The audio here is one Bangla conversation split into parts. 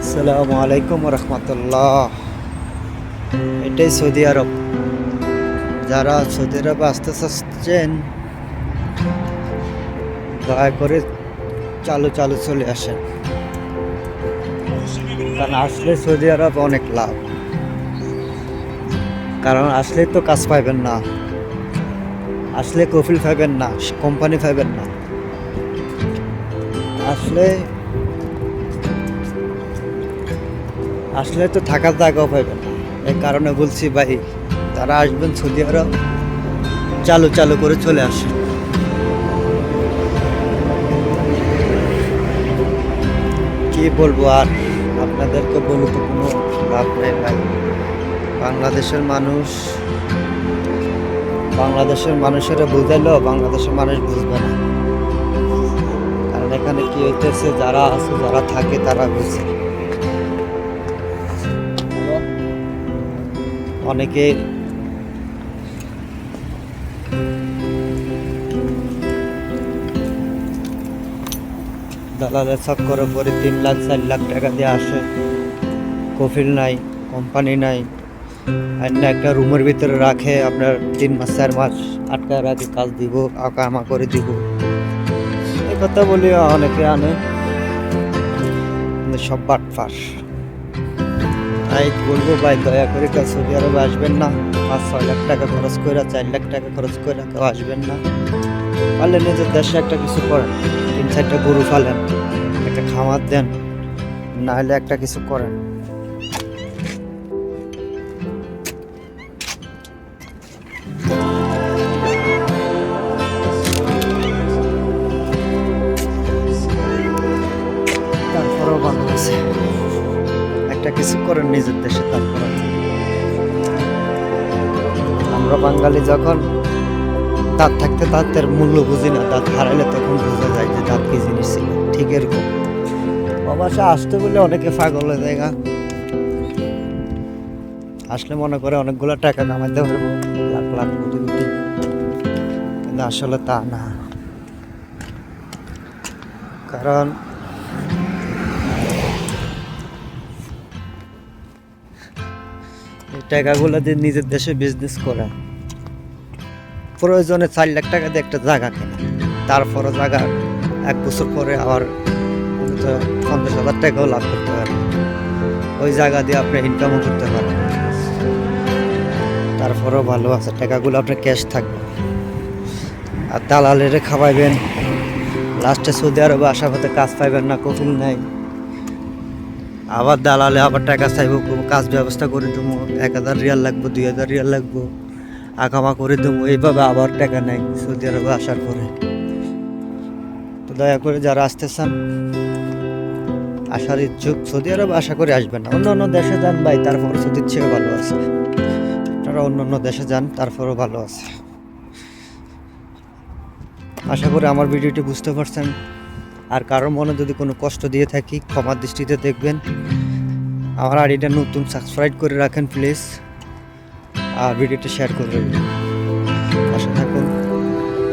আসসালামু আলাইকুম রহমতুল্লাহ। এটাই সৌদি আরব। যারা সৌদি আরবে আসতে চাচ্ছেন, দয়া করে চালু চালু চলে আসেন। কারণ আসলে সৌদি আরব অনেক লাভ। কারণ আসলে তো কাজ পাইবেন না। আসলে কফিল পাইবেন না, কোম্পানি পাইবেন না। আসলে আসলে তো থাকার জায়গাও পাইবেন না এই কারণে বলছি ভাই তারা আসবেন সৌদি আরব, চালু চালু করে চলে আসেন। কি বলব আর, আপনাদেরকে বলে তো কোনো লাভ নেই ভাই। বাংলাদেশের মানুষ, বাংলাদেশের মানুষেরা বুঝাইলেও বাংলাদেশের মানুষ বুঝবে না। কারণ এখানে কি হইতেছে, যারা আছে, যারা থাকে, তারা বুঝে। অনেকে দালালের চক্করে পরে তিন লাখ, চার লাখ টাকা দিয়ে আসে। কফিল নাই, কোম্পানি নাই। আর না একটা রুমের ভিতরে রাখে, আপনার তিন মাস, চার মাস আটকায় রাখে, কাজ দিব আঁকা আমা করে দিব। এই কথা বলি অনেকে আনে। সব বাটফার তাই বলব ভাই, দয়া করে কেউ সৌদি আরবে আসবেন না। পাঁচ, ছয় লাখ টাকা খরচ করে চার লাখ টাকা খরচ করে কেউ আসবেন না। পারলে নিজের দেশে একটা কিছু করেন, তিন চারটা গরু ফালেন একটা খামার দেন না হলে একটা কিছু করেন। একটা কিছু করেন নিজের দেশে, তারপর আমরা বাঙালি যখন দাঁত থাকতে দাঁতের মূল্য বুঝি না, দাঁত হারাইলে তখন বোঝা যায় যে দাঁত কি জিনিস ছিল, ঠিক এরকম। অবশ্য আসতে বলে অনেকে পাগল হয়ে যায় আসলে মনে করে অনেকগুলো টাকা কামাইতে পারব, লাখ লাখ কোটি কোটি। কিন্তু আসলে তা না। কারণ টাকাগুলো দিয়ে নিজের দেশে বিজনেস করা। প্রয়োজনে চার লাখ টাকা দিয়ে একটা জায়গা কেনা। তারপরে জায়গা এক বছর পরে আবার পঞ্চাশ হাজার টাকাও লাভ করতে পারেন ওই জায়গা দিয়ে আপনি ইনকামও করতে পারেন। তারপরেও ভালো আছে, টাকাগুলো আপনার ক্যাশ থাকবে। আর দালালের খাওয়াইবেন। লাস্টে সৌদি আরবে আসা পথে কাজ পাইবেন না, কফিল নাই। আবার দালালে আবার টাকা চাইব কাজ ব্যবস্থা করে দেবো, এক হাজার রিয়াল লাগবো, দুই হাজার রিয়াল লাগবো আকামা করে দেবো, এইভাবে আবার টাকা নেই সৌদি আরবে আসার পরে। তো দয়া করে যারা আসতে চান আসার ইচ্ছুক, সৌদি আরব আশা করে আসবেন না। অন্য অন্য দেশে যান ভাই, তারপরে সৌদির চেয়ে ভালো আছে। আপনারা অন্য অন্য দেশে যান, তারপরেও ভালো আছে। আশা করি আমার ভিডিওটি বুঝতে পারছেন। আর কারোর মনে যদি কোনো কষ্ট দিয়ে থাকি, ক্ষমার দৃষ্টিতে দেখবেন। আমার আর আইডিটা নতুন সাবস্ক্রাইব করে রাখেন প্লিজ আর ভিডিওটা শেয়ার করবেন আশা থাকুন।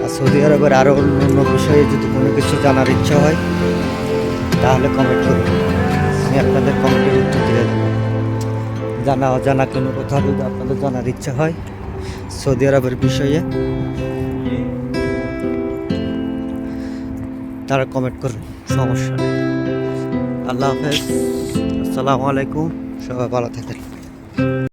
আর সৌদি আরবের আরও অন্য অন্য বিষয়ে যদি কোনো কিছু জানার ইচ্ছা হয়, তাহলে কমেন্ট করুন। আমি আপনাদের কমেন্টের উত্তর দিয়ে দেবো। জানা অজানা কোনো কথা যদি আপনাদের জানার ইচ্ছা হয়, সৌদি আরবের বিষয়ে তারা কমেন্ট করুন সমস্যা নেই। আল্লাহ হাফেজ আসসালামু আলাইকুম সবাই ভালো থাকেন।